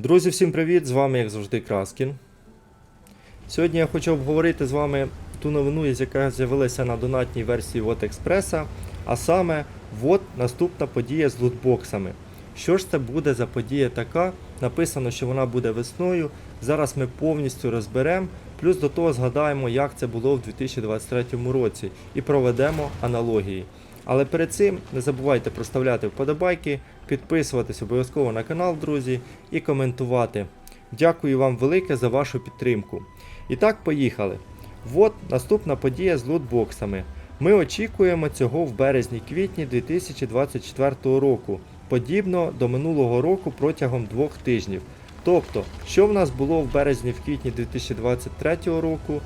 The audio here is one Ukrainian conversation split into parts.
Друзі, всім привіт! З вами, як завжди, Краскін. Сьогодні я хочу обговорити з вами ту новину, яка з'явилася на донатній версії Вот Експреса, а саме вот наступна подія з лутбоксами. Що ж це буде за подія така? Написано, що вона буде весною. Зараз ми повністю розберемо, плюс до того згадаємо, як це було в 2023 році, і проведемо аналогії. Але перед цим не забувайте проставляти вподобайки, підписуватись обов'язково на канал, друзі, і коментувати. Дякую вам велике за вашу підтримку. І так, поїхали. От наступна подія з лутбоксами. Ми очікуємо цього в березні-квітні 2024 року, подібно до минулого року протягом двох тижнів. Тобто, що в нас було в березні в квітні 2023 року?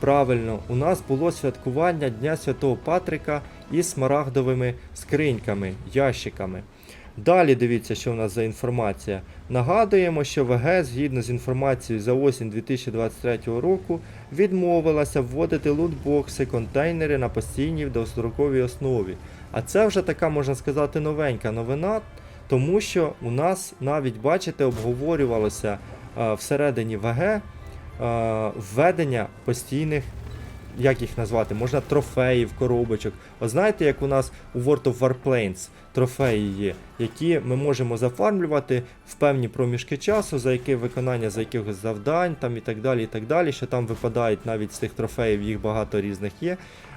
Правильно, у нас було святкування Дня Святого Патрика із смарагдовими скриньками, ящиками. Далі дивіться, що в нас за інформація. Нагадуємо, що ВГ, згідно з інформацією за осінь 2023 року, відмовилася вводити лутбокси, контейнери на постійній довгостроковій основі. А це вже така, можна сказати, новенька новина, тому що у нас навіть, бачите, обговорювалося всередині ВГ введення постійних, як їх назвати, можна трофеїв, коробочок. От знаєте, як у нас у World of Warplanes трофеї є, які ми можемо зафармлювати в певні проміжки часу, за яке виконання за якихось завдань там і так далі, і так далі, що там випадають навіть з тих трофеїв, їх багато різних є.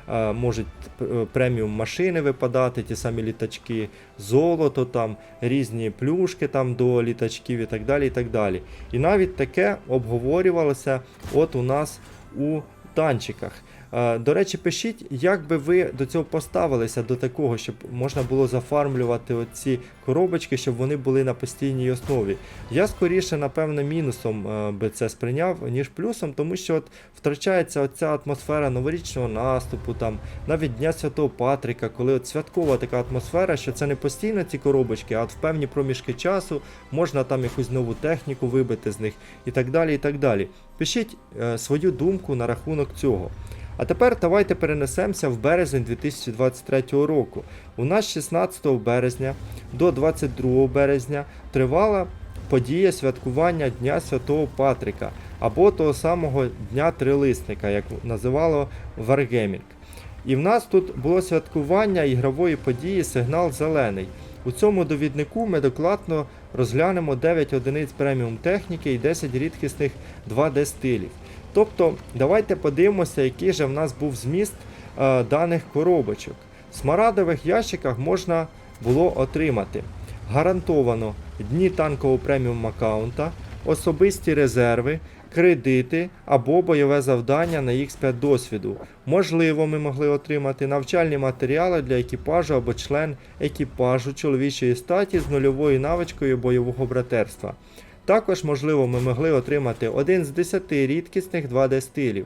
Е, Можуть е, преміум машини випадати, ті самі літачки, золото, там, різні плюшки там до літачків і так далі. І так далі. І навіть таке обговорювалося от у нас у танчиках. Е, До речі, пишіть, як би ви до цього поставилися до такого, щоб можна було зафармлювати оці коробочки, щоб вони були на постійній основі. Я скоріше, напевно, мінусом е, би це сприйняв, ніж плюсом, тому що от втрачається оця атмосфера новорічного наступу, там, навіть Дня Святого Патрика, коли от святкова така атмосфера, що це не постійно ці коробочки, а от в певні проміжки часу можна там якусь нову техніку вибити з них і так далі. і так далі. Пишіть е, свою думку на рахунок цього. А тепер давайте перенесемося в березень 2023 року. У нас 16 березня до 22 березня тривала подія святкування Дня Святого Патрика або того самого Дня Трилисника, як називало Wargaming. І в нас тут було святкування ігрової події Сигнал Зелений. У цьому довіднику ми докладно розглянемо 9 одиниць преміум техніки і 10 рідкісних 2D стилів. Тобто, давайте подивимося, який же в нас був зміст е, даних коробочок. В смарадових ящиках можна було отримати гарантовано дні танкового преміум аккаунта, особисті резерви, кредити або бойове завдання на X5 досвіду. Можливо, ми могли отримати навчальні матеріали для екіпажу або член екіпажу чоловічої статі з нульовою навичкою бойового братерства. Також, можливо, ми могли отримати один з 10 рідкісних 2D стилів.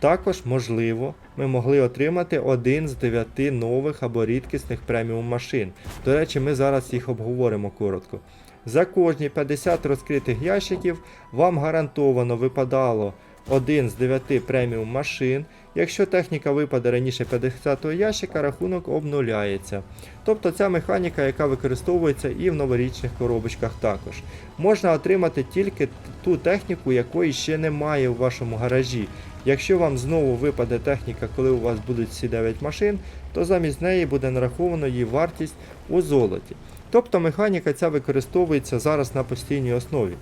Також, можливо, ми могли отримати один з 9 нових або рідкісних преміум машин. До речі, ми зараз їх обговоримо коротко. За кожні 50 розкритих ящиків вам гарантовано випадало один з 9 преміум машин. Якщо техніка випаде раніше 50-го ящика, рахунок обнуляється. Тобто ця механіка, яка використовується і в новорічних коробочках також. Можна отримати тільки ту техніку, якої ще немає у вашому гаражі. Якщо вам знову випаде техніка, коли у вас будуть всі 9 машин, то замість неї буде нараховано її вартість у золоті. Тобто механіка ця використовується зараз на постійній основі.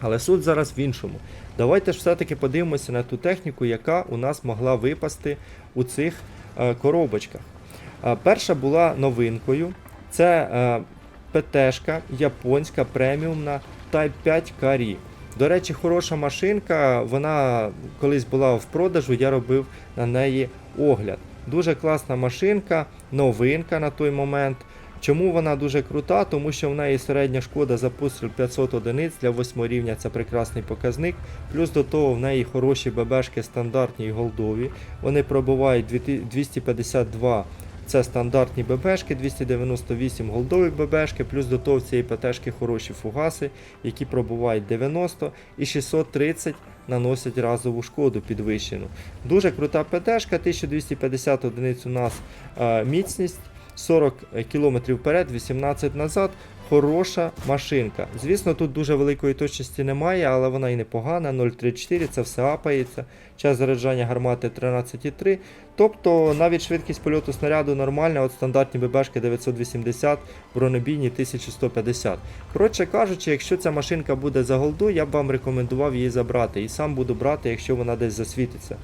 Але суть зараз в іншому. Давайте ж все-таки подивимося на ту техніку, яка у нас могла випасти у цих е, коробочках. Е, перша була новинкою. Це е, ПТшка японська преміумна Type 5 Карі. До речі, хороша машинка, вона колись була в продажу, я робив на неї огляд. Дуже класна машинка, новинка на той момент. Чому вона дуже крута? Тому що в неї середня шкода за постріл 500 одиниць для 8 рівня це прекрасний показник. Плюс до того в неї хороші ББшки стандартні і голдові. Вони пробувають 252 це стандартні ББшки, 298 голдові ББшки, плюс до того в цієї ПТшки хороші фугаси, які пробувають 90 і 630 наносять разову шкоду підвищену. Дуже крута ПТшка, 1250 одиниць у нас е, міцність. 40 км вперед, 18 назад. хороша машинка. Звісно, тут дуже великої точності немає, але вона і непогана. 0,34, це все апається. Час заряджання гармати 13,3. Тобто навіть швидкість польоту снаряду нормальна, от стандартні ББшки 980, бронебійні 1150. Коротше кажучи, якщо ця машинка буде за голду, я б вам рекомендував її забрати. І сам буду брати, якщо вона десь засвітиться.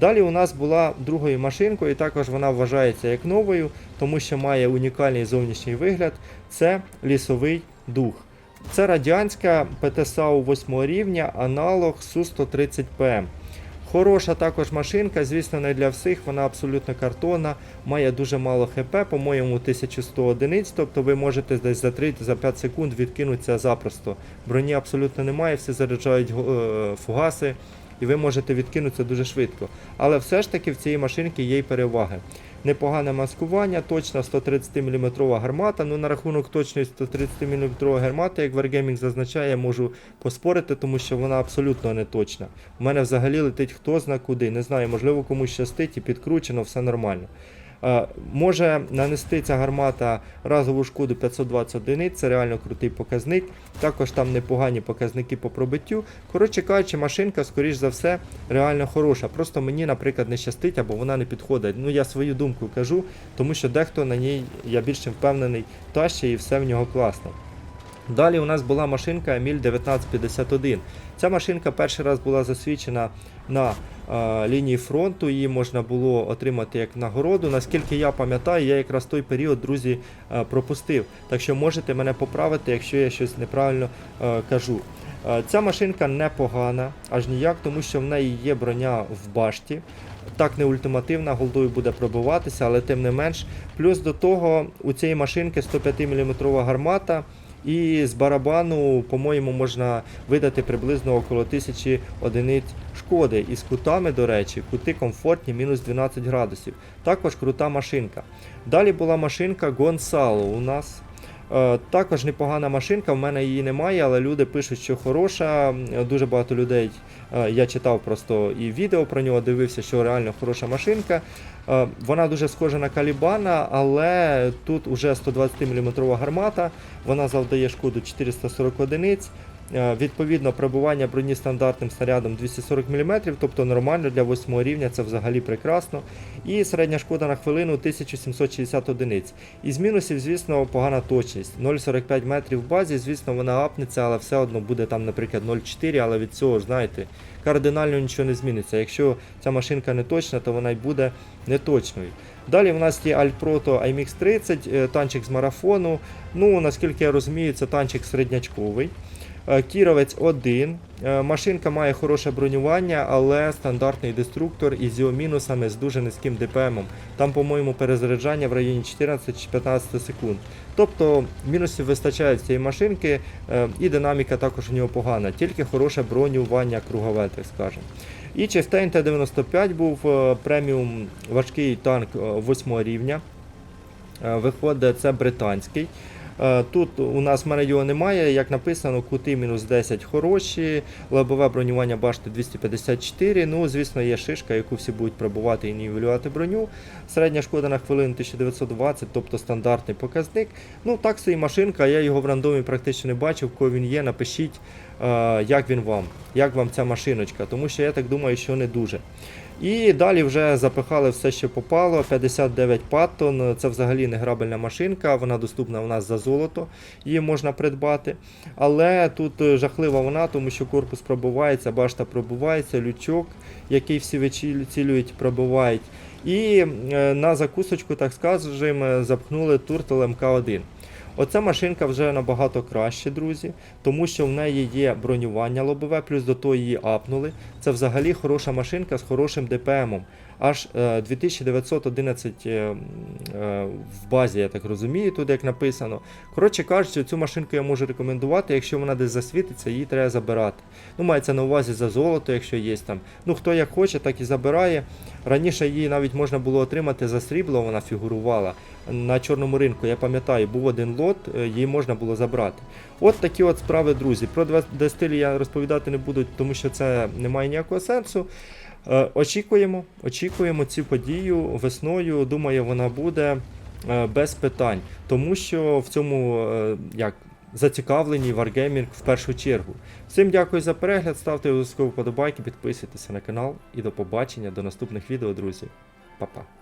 Далі у нас була другою машинкою, також вона вважається як новою, тому що має унікальний зовнішній вигляд. Це лісовий дух. Це радянська ПТСАУ 8 рівня, аналог Су-130ПМ. Хороша також машинка, звісно, не для всіх, вона абсолютно картонна, має дуже мало ХП, по-моєму, 1100 одиниць, тобто ви можете десь за 3 за 5 секунд відкинутися запросто. Броні абсолютно немає, всі заряджають е, фугаси, і ви можете відкинутися дуже швидко. Але все ж таки в цієї машинки є й переваги. Непогане маскування, точна 130 мм гармата. Ну на рахунок точної 130 мм гармати, як Wargaming зазначає, я можу поспорити, тому що вона абсолютно не точна. У мене взагалі летить хто зна куди. Не знаю, можливо комусь щастить і підкручено, все нормально. Е, може нанести ця гармата разову шкоду 520 одиниць, це реально крутий показник. Також там непогані показники по пробиттю. Коротше кажучи, машинка, скоріш за все, реально хороша. Просто мені, наприклад, не щастить або вона не підходить. Ну я свою думку кажу, тому що дехто на ній, я більше впевнений, тащить і все в нього класно. Далі у нас була машинка Еміль 1951. Ця машинка перший раз була засвідчена на лінії фронту, її можна було отримати як нагороду. Наскільки я пам'ятаю, я якраз той період, друзі, е, пропустив. Так що можете мене поправити, якщо я щось неправильно е, кажу. Е, ця машинка непогана, аж ніяк, тому що в неї є броня в башті. Так не ультимативна, голдою буде пробиватися, але тим не менш. Плюс до того у цієї машинки 105 мм гармата. І з барабану, по-моєму, можна видати приблизно около 1000 одиниць шкоди. І з кутами, до речі, кути комфортні, мінус 12 градусів. Також крута машинка. Далі була машинка Гонсало у нас. Е, Також непогана машинка, в мене її немає, але люди пишуть, що хороша. Дуже багато людей. Е, Я читав просто і відео про нього, дивився, що реально хороша машинка. Е, Вона дуже схожа на Калібана, але тут уже 120 мм гармата, вона завдає шкоду 440 одиниць. Е, Відповідно, пробування броні стандартним снарядом 240 мм, тобто нормально для 8 рівня, це взагалі прекрасно. І середня шкода на хвилину 1760 одиниць. Із мінусів, звісно, погана точність. 0,45 метрів в базі, звісно, вона апнеться, але все одно буде там, наприклад, 0,4, але від цього знаєте, кардинально нічого не зміниться. Якщо ця машинка не точна, то вона й буде неточною. Далі в нас є Alproto IMX 30, е, танчик з марафону. Ну, наскільки я розумію, це танчик середнячковий. Е, Кіровець 1. Е, Машинка має хороше бронювання, але стандартний деструктор із його мінусами з дуже низьким ДПМом. Там, по-моєму, перезаряджання в районі 14 чи 15 секунд. Тобто мінусів вистачає в цієї машинки, і динаміка також у нього погана, тільки хороше бронювання кругове, так скажемо. І частей Т-95 був е, преміум важкий танк 8 рівня. Е, Виходить, це британський. Е, Тут у нас в мене його немає, як написано, кути мінус 10 хороші, лобове бронювання башти 254. Ну, звісно, є шишка, яку всі будуть пробувати і нівелювати броню. Середня шкода на хвилину 1920, тобто стандартний показник. Ну, так собі машинка, я його в рандомі практично не бачив, кого він є. Напишіть, е, як він вам, як вам ця машиночка, тому що я так думаю, що не дуже. І далі вже запихали все, що попало. 59 паттон. Це взагалі не грабельна машинка, вона доступна у нас за золото, її можна придбати. Але тут жахлива вона, тому що корпус пробувається, башта пробувається, лючок, який всі вицілюють, пробувають. І е, на закусочку, так скажемо, запхнули Туртл МК1. Оця машинка вже набагато краще, друзі, тому що в неї є бронювання лобове, плюс до того її апнули. Це взагалі хороша машинка з хорошим ДПМом. Аж е, 2911 е, е, в базі, я так розумію, тут як написано. Коротше кажучи, цю машинку я можу рекомендувати, якщо вона десь засвітиться, її треба забирати. Ну, мається на увазі за золото, якщо є там. Ну, хто як хоче, так і забирає. Раніше її навіть можна було отримати за срібло, вона фігурувала на чорному ринку. Я пам'ятаю, був один лот, е, її можна було забрати. От такі от справи, друзі. Про дестилі я розповідати не буду, тому що це не має ніякого сенсу. Е, Очікуємо, очікуємо цю подію весною. Думаю, вона буде. е, без питань, тому що в цьому е, як зацікавлені Wargaming в першу чергу. Всім дякую за перегляд, ставте обов'язково вподобайки, підписуйтеся на канал і до побачення, до наступних відео, друзі. Па-па.